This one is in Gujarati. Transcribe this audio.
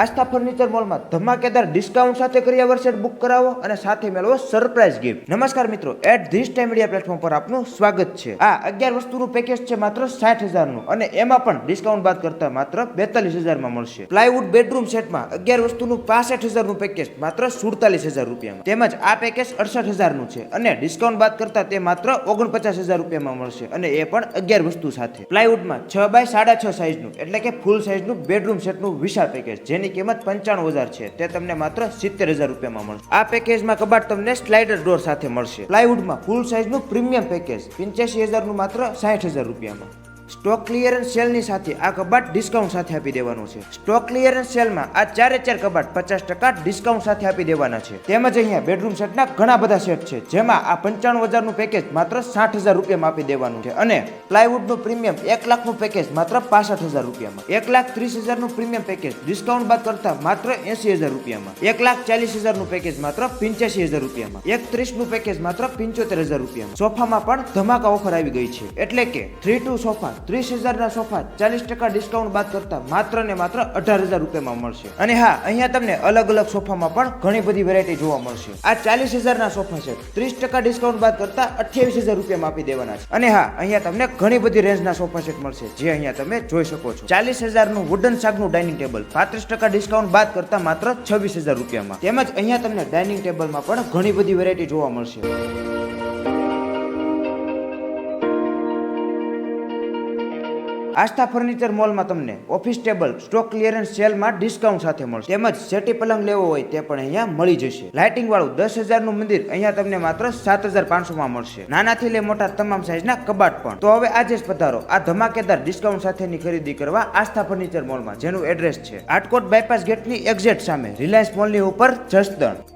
આસ્થા ફર્નિચર મોલમાં ધમાકેદાર ડિસ્કાઉન્ટ સાથે કર્યા વર્ષે બુક કરાવો અને સાથે મેળવો સરપ્રાઇઝ ગિફ્ટ નમસ્કાર મિત્રો at this time media platform પર આપનું સ્વાગત છે. આ અગિયાર વસ્તુનું પેકેજ છે માત્ર સાઠ હજારનું અને એમાં પણ ડિસ્કાઉન્ટ બાદ કરતા માત્ર બેતાલીસ હજારમાં મળશે. પ્લાયવુડ બેડરૂમ સેટમાં અગિયાર વસ્તુનું પાસઠ હજારનું પેકેજ માત્ર સુડતાલીસ હજાર રૂપિયામાં. તેમજ આ પેકેજ અડસઠ હજારનું છે અને ડિસ્કાઉન્ટ બાદ કરતા તે માત્ર ઓગણપચાસ હજાર રૂપિયામાં મળશે અને એ પણ અગિયાર વસ્તુ સાથે. પ્લાયવુડમાં છ બાય સાડા છ સાઇઝનું એટલે કે ફૂલ સાઇઝનું બેડરૂમ સેટનું વિશાળ પેકેજ જેની કિંમત પંચાણું હજાર છે. તે તમને માત્ર સિત્તેર હજાર રૂપિયામાં મળશે. આ પેકેજમાં કબાટ તમને સ્લાઇડર ડોર સાથે મળશે. પ્લાયવુડમાં ફૂલ સાઇઝનું પ્રીમિયમ પેકેજ પંચ્યાસી હજારનું માત્ર સાઠ હજાર રૂપિયામાં. સ્ટોક ક્લિયરન્સ સેલની સાથે આ કબાટ ડિસ્કાઉન્ટ સાથે આપી દેવાનું છે. સ્ટોક ક્લિયરન્સ સેલમાં આ ચારે ચાર કબાટ પચાસ ટકા ડિસ્કાઉન્ટ સાથે આપી દેવાના છે. તેમજ અહીંયા બેડરૂમ સેટના ઘણા બધા સેટ છે, જેમાં આ પંચાણું હજારનું પેકેજ માત્ર સાઠ હજાર રૂપિયામાં આપી દેવાનું છે અને પ્લાયવુડનું પ્રીમિયમ એક લાખનું પેકેજ માત્ર પાસઠ હજાર રૂપિયામાં. એક લાખ ત્રીસ હજારનું પ્રીમિયમ પેકેજ ડિસ્કાઉન્ટ બાદ કરતા માત્ર એસી હજાર રૂપિયામાં. એક લાખ ચાલીસ હજારનું પેકેજ માત્ર પંચ્યાસી હજાર રૂપિયામાં. એક ત્રીસનું પેકેજ માત્ર પંચોતેર હજાર રૂપિયામાં. સોફામાં પણ ધમાકા ઓફર આવી ગઈ છે. એટલે કે થ્રી ટુ સોફા ત્રીસ હજારના સોફા ચાલીસ ટકા ડિસ્કાઉન્ટ બાદ કરતા માત્ર ને માત્ર અઢાર હજાર રૂપિયામાં મળશે. અને હા, અહીંયા તમને અલગ અલગ સોફામાં પણ ઘણી બધી વેરાયટી જોવા મળશે. આ ચાલીસ હજારના સોફા છે. ત્રીસ ટકા ડિસ્કાઉન્ટ બાદ કરતા અઠ્યાવીસ હજાર રૂપિયામાં આપી દેવાના છે. અને હા, અહીંયા તમને ઘણી બધી રેન્જના સોફા સેટ મળશે, જે અહીંયા તમે જોઈ શકો છો. ચાલીસ હજારનું વુડન શાકનું ડાઇનિંગ ટેબલ પાંત્રીસ ટકા ડિસ્કાઉન્ટ બાદ કરતા માત્ર છવ્વીસ હજાર રૂપિયામાં. તેમજ અહીંયા તમને ડાઇનિંગ ટેબલમાં પણ ઘણી બધી વેરાયટી જોવા મળશે. આસ્થા ફર્નિચર મોલમાં તમને ઓફિસ ટેબલ, સ્ટોક ક્લિયરન્સ સેલમાં ડિસ્કાઉન્ટ સાથે મળશે. તેમજ સેટી પલંગ લેવો હોય તે પણ અહીંયા મળી જશે. લાઇટિંગ વાળું દસ હજારનું મંદિર અહીંયા તમને માત્ર સાત હજાર પાંચસોમાં મળશે. નાનાથી લઈ મોટા તમામ સાઇઝના કબાટ પણ. તો હવે આજે જ પધારો. આ ધમાકેદાર ડિસ્કાઉન્ટ સાથેની ખરીદી કરવા આસ્થા ફર્નિચર મોલમાં, જેનું એડ્રેસ છે. આટકોટ બાયપાસ ગેટની એક્ઝેક્ટ સામે રિલાયન્સ મોલની ઉપર જસદણ.